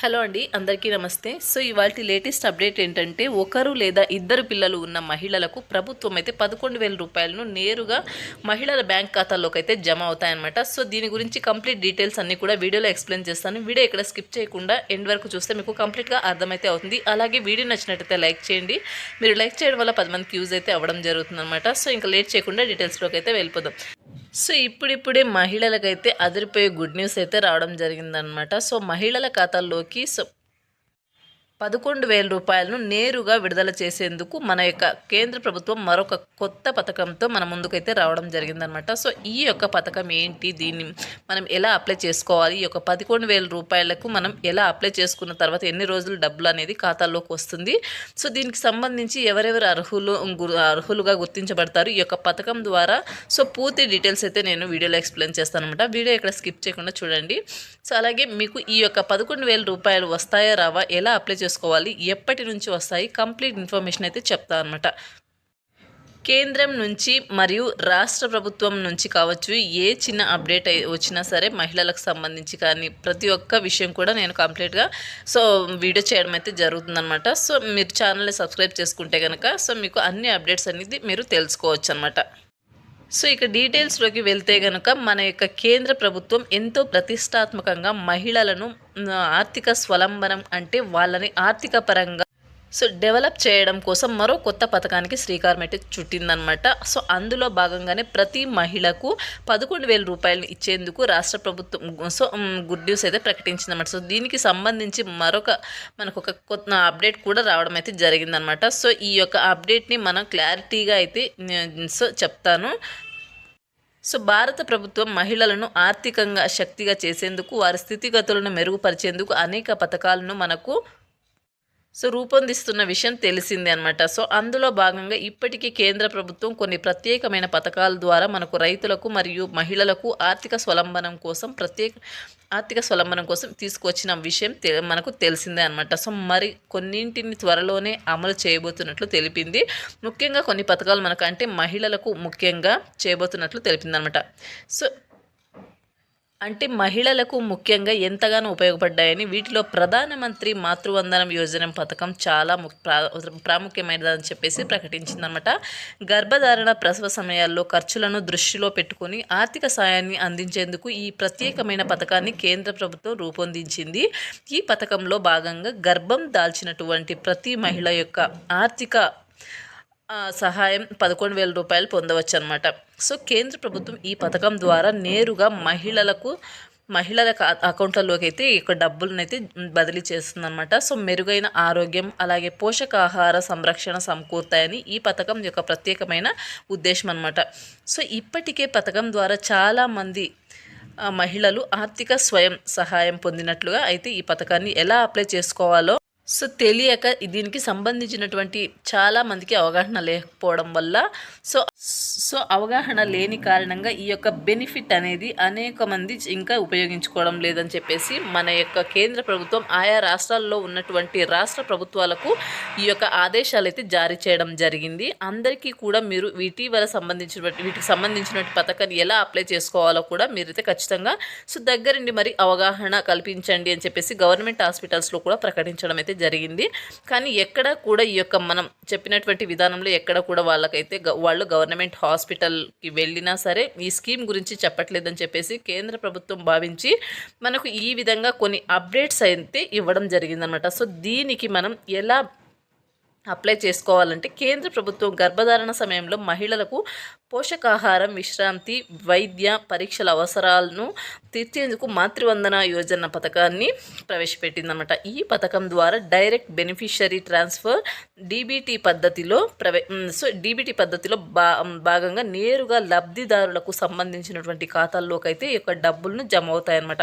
Hello అండి అందరికీ నమస్తే. సో ఇవాళ లేటెస్ట్ అప్డేట్ ఏంటంటే ఒకరు లేదా ఇద్దరు పిల్లలు ఉన్న మహిళలకు ప్రభుత్వం అయితే పదకొండు వేల రూపాయలను నేరుగా మహిళల బ్యాంక్ ఖాతాల్లోకి అయితే జమ అవుతాయన్నమాట. సో దీని గురించి కంప్లీట్ డీటెయిల్స్ అన్ని కూడా వీడియోలో ఎక్స్ప్లెయిన్ చేస్తాను. వీడియో ఇక్కడ స్కిప్ చేయకుండా ఎండ్ వరకు చూస్తే మీకు కంప్లీట్గా అర్థమైతే అవుతుంది. అలాగే వీడియో నచ్చినట్టయితే లైక్ చేయండి. మీరు లైక్ చేయడం వల్ల పది మందికి యూజ్ అయితే అవ్వడం జరుగుతుంది సో ఇంకా లేట్ చేయకుండా డీటెయిల్స్లోకి అయితే వెళ్ళిపోదాం. సో ఇప్పుడిప్పుడే మహిళలకైతే అదిరిపోయే గుడ్ న్యూస్ అయితే రావడం జరిగిందనమాట సో మహిళల ఖాతాల్లోకి సో పదకొండు వేల రూపాయలను నేరుగా విడుదల చేసేందుకు మన యొక్క కేంద్ర ప్రభుత్వం మరొక కొత్త పథకంతో మన ముందుకైతే రావడం జరిగిందనమాట సో ఈ యొక్క పథకం ఏంటి? దీన్ని మనం ఎలా అప్లై చేసుకోవాలి? ఈ యొక్క పదకొండు వేల రూపాయలకు మనం ఎలా అప్లై చేసుకున్న తర్వాత ఎన్ని రోజులు డబ్బులు అనేది ఖాతాల్లోకి వస్తుంది? సో దీనికి సంబంధించి ఎవరెవరు అర్హులు గు- అర్హులుగా గుర్తించబడతారు? ఈ యొక్క పథకం ద్వారా సో పూర్తి డీటెయిల్స్ అయితే నేను వీడియోలో ఎక్స్ప్లెయిన్ చేస్తాను అనమాట వీడియో ఇక్కడ స్కిప్ చేయకుండా చూడండి. సో అలాగే మీకు ఈ యొక్క పదకొండు వేల రూపాయలు వస్తాయా రావా ఎలా అప్లై చేసుకోవాలి. ఎప్పటి నుంచి వస్తాయి? కంప్లీట్ ఇన్ఫర్మేషన్ అయితే చెప్తా అనమాట కేంద్రం నుంచి మరియు రాష్ట్ర ప్రభుత్వం నుంచి కావచ్చు ఏ చిన్న అప్డేట్ వచ్చినా సరే మహిళలకు సంబంధించి కానీ ప్రతి ఒక్క విషయం కూడా నేను కంప్లీట్గా సో వీడియో చేయడం అయితే జరుగుతుందన్నమాట. సో మీరు ఛానల్ని సబ్స్క్రైబ్ చేసుకుంటే కనుక సో మీకు అన్ని అప్డేట్స్ అనేది మీరు తెలుసుకోవచ్చు అనమాట సో ఇక డీటెయిల్స్లోకి వెళ్తే కనుక మన యొక్క కేంద్ర ప్రభుత్వం ఎంతో ప్రతిష్టాత్మకంగా మహిళలను ఆర్థిక స్వలంబనం అంటే వాళ్ళని ఆర్థిక పరంగా సో డెవలప్ చేయడం కోసం మరో కొత్త పథకానికి శ్రీకారం అయితే చుట్టిందనమాట సో అందులో భాగంగానే ప్రతి మహిళకు పదకొండు వేల రూపాయలు ఇచ్చేందుకు రాష్ట్ర ప్రభుత్వం సో గుడ్ న్యూస్ అయితే ప్రకటించిందనమాట సో దీనికి సంబంధించి మరొక మనకు ఒక కొత్త అప్డేట్ కూడా రావడం అయితే జరిగిందనమాట సో ఈ యొక్క అప్డేట్ని మనం క్లారిటీగా అయితే సో చెప్తాను. సో భారత ప్రభుత్వం మహిళలను ఆర్థికంగా శక్తిగా చేసేందుకు వారి స్థితిగతులను మెరుగుపరిచేందుకు అనేక పథకాలను మనకు సో రూపొందిస్తున్న విషయం తెలిసిందే అనమాట సో అందులో భాగంగా ఇప్పటికీ కేంద్ర ప్రభుత్వం కొన్ని ప్రత్యేకమైన పథకాల ద్వారా మనకు రైతులకు మరియు మహిళలకు ఆర్థిక స్వలంబనం కోసం ప్రత్యేక ఆర్థిక స్వలంబనం కోసం తీసుకొచ్చిన విషయం తె మనకు తెలిసిందే అనమాట సో మరి కొన్నింటిని త్వరలోనే అమలు చేయబోతున్నట్లు తెలిపింది. ముఖ్యంగా కొన్ని పథకాలు మనకు అంటే మహిళలకు ముఖ్యంగా చేయబోతున్నట్లు తెలిపింది అనమాట సో అంటే మహిళలకు ముఖ్యంగా ఎంతగానో ఉపయోగపడ్డాయని వీటిలో ప్రధానమంత్రి మాతృవందనం యోజన పథకం చాలా ము- ప్రాముఖ్యమైనదని చెప్పేసి ప్రకటించిందనమాట గర్భధారణ ప్రసవ సమయాల్లో ఖర్చులను దృష్టిలో పెట్టుకొని ఆర్థిక సాయాన్ని అందించేందుకు ఈ ప్రత్యేకమైన పథకాన్ని కేంద్ర ప్రభుత్వం రూపొందించింది. ఈ పథకంలో భాగంగా గర్భం దాల్చినటువంటి ప్రతి మహిళ యొక్క ఆర్థిక సహాయం పదకొండు వేల రూపాయలు పొందవచ్చు అనమాట సో కేంద్ర ప్రభుత్వం ఈ పథకం ద్వారా నేరుగా మహిళలకు మహిళల అకౌంట్లలోకి అయితే ఇక్కడ డబ్బులను అయితే బదిలీ చేస్తుందన్నమాట. సో మెరుగైన ఆరోగ్యం అలాగే పోషకాహార సంరక్షణ సమకూరుతాయని ఈ పథకం యొక్క ప్రత్యేకమైన ఉద్దేశం అనమాట సో ఇప్పటికే పథకం ద్వారా చాలామంది మహిళలు ఆర్థిక స్వయం సహాయం పొందినట్లుగా అయితే ఈ పథకాన్ని ఎలా అప్లై చేసుకోవాలో సో తెలియక దీనికి సంబంధించినటువంటి చాలా మందికి అవగాహన లేకపోవడం వల్ల సో సో అవగాహన లేని కారణంగా ఈ యొక్క బెనిఫిట్ అనేది అనేక మంది ఇంకా ఉపయోగించుకోవడం లేదని చెప్పేసి మన యొక్క కేంద్ర ప్రభుత్వం ఆయా రాష్ట్రాల్లో ఉన్నటువంటి రాష్ట్ర ప్రభుత్వాలకు ఈ యొక్క ఆదేశాలు అయితే జారీ చేయడం జరిగింది. అందరికీ కూడా మీరు ఇటీవల సంబంధించినటువంటి వీటికి సంబంధించినటువంటి పథకాన్ని ఎలా అప్లై చేసుకోవాలో కూడా మీరైతే ఖచ్చితంగా సో దగ్గరుండి మరి అవగాహన కల్పించండి అని చెప్పేసి గవర్నమెంట్ హాస్పిటల్స్లో కూడా ప్రకటించడం అయితే జరిగింది. కానీ ఎక్కడ కూడా ఈ యొక్క మనం చెప్పినటువంటి విధానంలో ఎక్కడ కూడా వాళ్ళకైతే గ- వాళ్ళు గవర్నమెంట్ హాస్పిటల్కి వెళ్ళినా సరే ఈ స్కీమ్ గురించి చెప్పట్లేదని చెప్పేసి కేంద్ర ప్రభుత్వం భావించి మనకు ఈ విధంగా కొన్ని అప్డేట్స్ అయితే ఇవ్వడం జరిగిందనమాట. సో దీనికి మనం ఎలా అప్లై చేసుకోవాలంటే కేంద్ర ప్రభుత్వం గర్భధారణ సమయంలో మహిళలకు పోషకాహారం విశ్రాంతి వైద్య పరీక్షల అవసరాలను తీర్చేందుకు మాతృవందన యోజన పథకాన్ని ప్రవేశపెట్టిందన్నమాట. ఈ పథకం ద్వారా డైరెక్ట్ బెనిఫిషరీ ట్రాన్స్ఫర్ డీబీటీ పద్ధతిలో ప్రవే సో డీబీటీ పద్ధతిలో భా భాగంగా నేరుగా లబ్ధిదారులకు సంబంధించినటువంటి ఖాతాల్లోకి అయితే ఈ యొక్క డబ్బులను జమ అవుతాయన్నమాట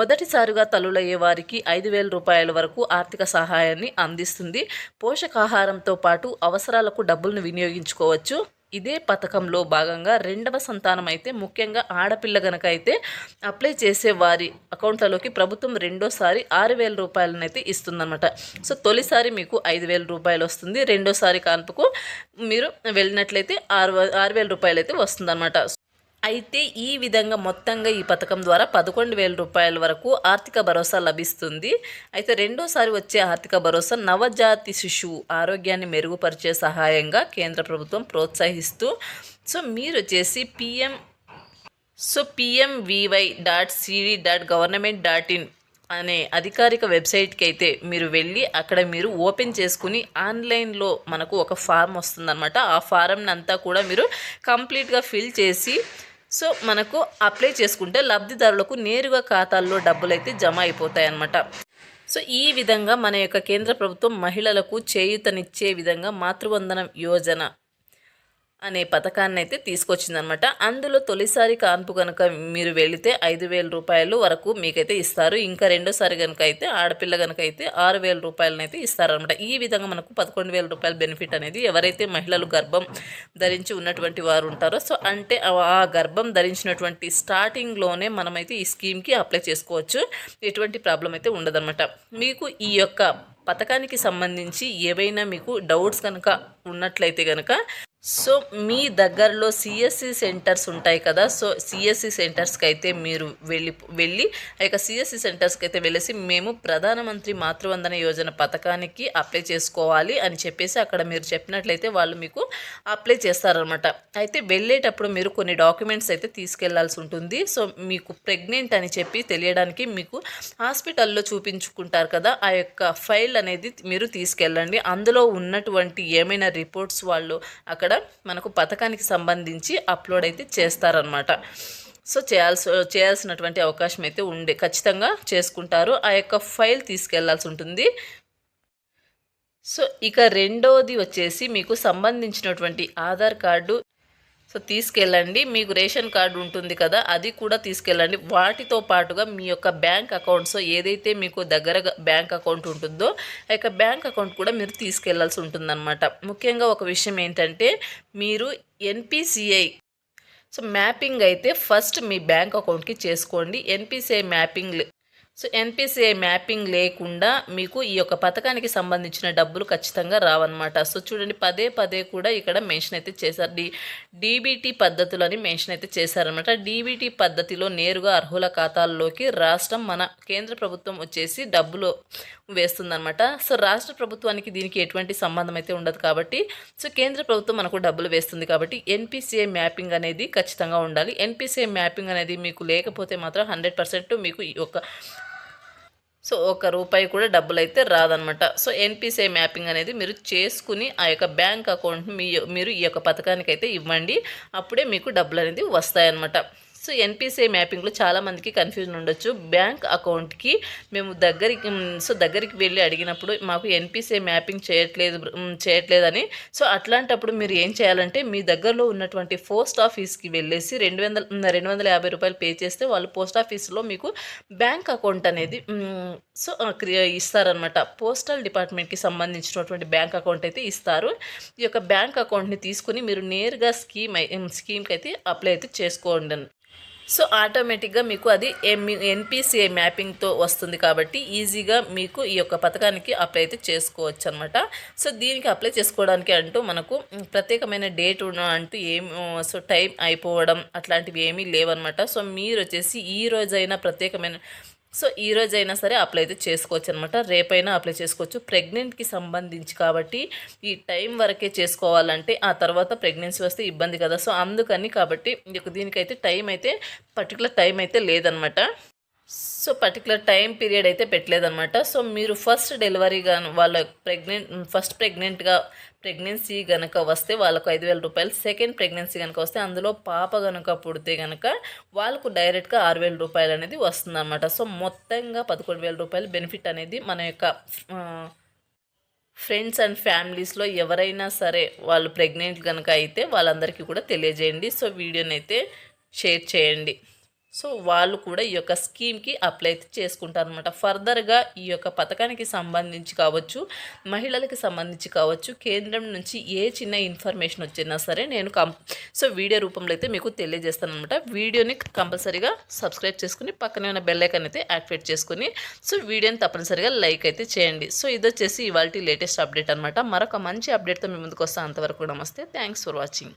మొదటిసారిగా తల్లులయ్యే వారికి ఐదు వేల రూపాయల వరకు ఆర్థిక సహాయాన్ని అందిస్తుంది. పోషకాహారంతో పాటు అవసరాలకు డబ్బులను వినియోగించుకోవచ్చు. ఇదే పథకంలో భాగంగా రెండవ సంతానం అయితే ముఖ్యంగా ఆడపిల్ల గనక అయితే అప్లై చేసే వారి అకౌంట్లలోకి ప్రభుత్వం రెండోసారి ఆరు వేల రూపాయలను అయితే ఇస్తుందన్నమాట. సో తొలిసారి మీకు ఐదు వేల రూపాయలు వస్తుంది. రెండోసారి కాన్పుకు మీరు వెళ్ళినట్లయితే ఆరు ఆరు వేల రూపాయలు అయితే వస్తుందన్నమాట. అయితే ఈ విధంగా మొత్తంగా ఈ పథకం ద్వారా పదకొండు వేల రూపాయల వరకు ఆర్థిక భరోసా లభిస్తుంది. అయితే రెండోసారి వచ్చే ఆర్థిక భరోసా నవజాతి శిశువు ఆరోగ్యాన్ని మెరుగుపరిచే సహాయంగా కేంద్ర ప్రభుత్వం ప్రోత్సహిస్తూ సో మీరు వచ్చేసి PM so PMVY dot CD dot government dot in అనే అధికారిక వెబ్సైట్కి అయితే మీరు వెళ్ళి అక్కడ మీరు ఓపెన్ చేసుకుని ఆన్లైన్లో మనకు ఒక ఫారం వస్తుందన్నమాట. ఆ ఫారంని అంతా కూడా మీరు కంప్లీట్గా ఫిల్ చేసి సో మనకు అప్లై చేసుకుంటే లబ్ధిదారులకు నేరుగా ఖాతాల్లో డబ్బులు అయితే జమ అయిపోతాయి అన్నమాట సో ఈ విధంగా మన యొక్క కేంద్ర ప్రభుత్వం మహిళలకు చేయూతనిచ్చే విధంగా మాతృవందనం యోజన అనే పథకాన్ని అయితే తీసుకొచ్చిందనమాట అందులో తొలిసారి కాన్పు కనుక మీరు వెళితే ఐదు వేల రూపాయలు వరకు మీకైతే ఇస్తారు. ఇంకా రెండోసారి కనుక అయితే ఆడపిల్ల కనుక అయితే ఆరు వేల రూపాయలనైతే ఇస్తారనమాట ఈ విధంగా మనకు పదకొండు వేల రూపాయల బెనిఫిట్ అనేది ఎవరైతే మహిళలు గర్భం ధరించి ఉన్నటువంటి వారు ఉంటారో సో అంటే ఆ గర్భం ధరించినటువంటి స్టార్టింగ్లోనే మనమైతే ఈ స్కీమ్కి అప్లై చేసుకోవచ్చు. ఎటువంటి ప్రాబ్లం అయితే ఉండదన్నమాట. మీకు ఈ యొక్క పథకానికి సంబంధించి ఏవైనా మీకు డౌట్స్ కనుక ఉన్నట్లయితే కనుక సో మీ దగ్గరలో సిఎస్సి సెంటర్స్ ఉంటాయి కదా సో సిఎస్సి సెంటర్స్కి అయితే మీరు వెళ్ళి వెళ్ళి ఆ యొక్క సిఎస్సి సెంటర్స్కి అయితే వెళ్ళేసి మేము ప్రధానమంత్రి మాతృవందన యోజన పథకానికి అప్లై చేసుకోవాలి అని చెప్పేసి అక్కడ మీరు చెప్పినట్లయితే వాళ్ళు మీకు అప్లై చేస్తారనమాట అయితే వెళ్ళేటప్పుడు మీరు కొన్ని డాక్యుమెంట్స్ అయితే తీసుకెళ్ళాల్సి ఉంటుంది. సో మీకు ప్రెగ్నెంట్ అని చెప్పి తెలియడానికి మీకు హాస్పిటల్లో చూపించుకుంటారు కదా ఆ యొక్క ఫైల్ అనేది మీరు తీసుకెళ్ళండి. అందులో ఉన్నటువంటి ఏమైనా రిపోర్ట్స్ వాళ్ళు అక్కడ మనకు పథకానికి సంబంధించి అప్లోడ్ అయితే చేస్తారనమాట సో చేయాల్సి చేయాల్సినటువంటి అవకాశం అయితే ఉండే ఖచ్చితంగా చేసుకుంటారు. ఆ యొక్క ఫైల్ తీసుకెళ్ళాల్సి ఉంటుంది. సో ఇక రెండవది వచ్చేసి మీకు సంబంధించినటువంటి ఆధార్ కార్డు సో తీసుకెళ్ళండి. మీకు రేషన్ కార్డు ఉంటుంది కదా అది కూడా తీసుకెళ్ళండి. వాటితో పాటుగా మీ యొక్క బ్యాంక్ అకౌంట్స్ ఏదైతే మీకు దగ్గర బ్యాంక్ అకౌంట్ ఉంటుందో ఆ యొక్క బ్యాంక్ అకౌంట్ కూడా మీరు తీసుకెళ్ళాల్సి ఉంటుందన్నమాట. ముఖ్యంగా ఒక విషయం ఏంటంటే మీరు ఎన్పిసిఐ సో మ్యాపింగ్ అయితే ఫస్ట్ మీ బ్యాంక్ అకౌంట్కి చేసుకోండి. NPCI mapping so NPCI mapping లేకుండా మీకు ఈ యొక్క పథకానికి సంబంధించిన డబ్బులు ఖచ్చితంగా రావన్నమాట. సో చూడండి పదే పదే కూడా ఇక్కడ మెన్షన్ అయితే చేశారు. డి డీబీటీ పద్ధతులని మెన్షన్ అయితే చేశారనమాట డీబీటీ పద్ధతిలో నేరుగా అర్హుల ఖాతాల్లోకి రాష్ట్రం మన కేంద్ర ప్రభుత్వం వచ్చేసి డబ్బులు వేస్తుందన్నమాట. సో రాష్ట్ర ప్రభుత్వానికి దీనికి ఎటువంటి సంబంధం అయితే ఉండదు కాబట్టి సో కేంద్ర ప్రభుత్వం మనకు డబ్బులు వేస్తుంది కాబట్టి ఎన్పిసిఐ మ్యాపింగ్ అనేది ఖచ్చితంగా ఉండాలి. ఎన్పిసిఐ మ్యాపింగ్ అనేది మీకు లేకపోతే మాత్రం హండ్రెడ్ మీకు ఈ యొక్క సో ఒక రూపాయి కూడా డబ్బులు అయితే రాదనమాట సో ఎన్పిసిఐ మ్యాపింగ్ అనేది మీరు చేసుకుని ఆ యొక్క బ్యాంక్ అకౌంట్ మీ మీరు ఈ యొక్క పథకానికి అయితే ఇవ్వండి. అప్పుడే మీకు డబ్బులు అనేది వస్తాయన్నమాట. సో ఎన్పిసిఐ మ్యాపింగ్లో చాలామందికి కన్ఫ్యూజన్ ఉండొచ్చు. బ్యాంక్ అకౌంట్కి మేము దగ్గరికి సో దగ్గరికి వెళ్ళి అడిగినప్పుడు మాకు ఎన్పిసిఐ మ్యాపింగ్ చేయట్లేదు చేయట్లేదని. సో అట్లాంటప్పుడు మీరు ఏం చేయాలంటే మీ దగ్గరలో ఉన్నటువంటి పోస్ట్ ఆఫీస్కి వెళ్ళేసి రెండు వందల రెండు వందల యాభై రూపాయలు పే చేస్తే వాళ్ళు పోస్ట్ ఆఫీస్లో మీకు బ్యాంక్ అకౌంట్ అనేది సో ఇస్తారనమాట పోస్టల్ డిపార్ట్మెంట్కి సంబంధించినటువంటి బ్యాంక్ అకౌంట్ అయితే ఇస్తారు. ఈ యొక్క బ్యాంక్ అకౌంట్ని తీసుకుని మీరు నేరుగా స్కీమ్ స్కీమ్కి అయితే అప్లై అయితే చేసుకోండి. సో ఆటోమేటిక్గా మీకు అది ఎన్పిసిఐ మ్యాపింగ్తో వస్తుంది కాబట్టి ఈజీగా మీకు ఈ యొక్క పథకానికి అప్లై అయితే చేసుకోవచ్చు అనమాట సో దీనికి అప్లై చేసుకోవడానికి అంటూ మనకు ప్రత్యేకమైన డేట్ అంటూ ఏం సో టైం అయిపోవడం అట్లాంటివి ఏమీ లేవన్నమాట. సో మీరు వచ్చేసి ఈ రోజైనా ప్రత్యేకమైన సో ఈ రోజైనా సరే అప్లై అయితే చేసుకోవచ్చు అనమాట రేపైనా అప్లై చేసుకోవచ్చు. ప్రెగ్నెంట్కి సంబంధించి కాబట్టి ఈ టైం వరకే చేసుకోవాలంటే ఆ తర్వాత ప్రెగ్నెన్సీ వస్తే ఇబ్బంది కదా. సో అందుకని కాబట్టి దీనికైతే టైం అయితే పర్టికులర్ టైం అయితే లేదనమాట. సో పర్టికులర్ టైం పీరియడ్ అయితే పెట్టలేదన్నమాట. సో మీరు ఫస్ట్ డెలివరీ కానీ వాళ్ళ ప్రెగ్నెంట్ ఫస్ట్ ప్రెగ్నెంట్గా ప్రెగ్నెన్సీ కనుక వస్తే వాళ్ళకు ఐదు వేల రూపాయలు సెకండ్ ప్రెగ్నెన్సీ కనుక వస్తే అందులో పాప కనుక పుడితే కనుక వాళ్ళకు డైరెక్ట్గా ఆరు వేల రూపాయలు అనేది వస్తుందన్నమాట. సో మొత్తంగా పదకొండు వేల రూపాయలు బెనిఫిట్ అనేది మన యొక్క ఫ్రెండ్స్ అండ్ ఫ్యామిలీస్లో ఎవరైనా సరే వాళ్ళు ప్రెగ్నెంట్ కనుక అయితే వాళ్ళందరికీ కూడా తెలియజేయండి. సో వీడియోని అయితే షేర్ చేయండి. సో వాళ్ళు కూడా ఈ యొక్క స్కీమ్కి అప్లై చేసుకుంటారు అనమాట ఫర్దర్గా ఈ యొక్క పథకానికి సంబంధించి కావచ్చు మహిళలకి సంబంధించి కావచ్చు కేంద్రం నుంచి ఏ చిన్న ఇన్ఫర్మేషన్ వచ్చినా సరే నేను కం సో వీడియో రూపంలో అయితే మీకు తెలియజేస్తాను అనమాట వీడియోని కంపల్సరీగా సబ్స్క్రైబ్ చేసుకుని పక్కనే ఉన్న బెల్ అయితే యాక్టివేట్ చేసుకుని సో వీడియోని తప్పనిసరిగా లైక్ అయితే చేయండి. సో ఇది వచ్చేసి ఇవాళ లేటెస్ట్ అప్డేట్ అనమాట మరొక మంచి అప్డేట్తో మీ ముందుకు వస్తాను అంతవరకు నమస్తే. Thanks for watching.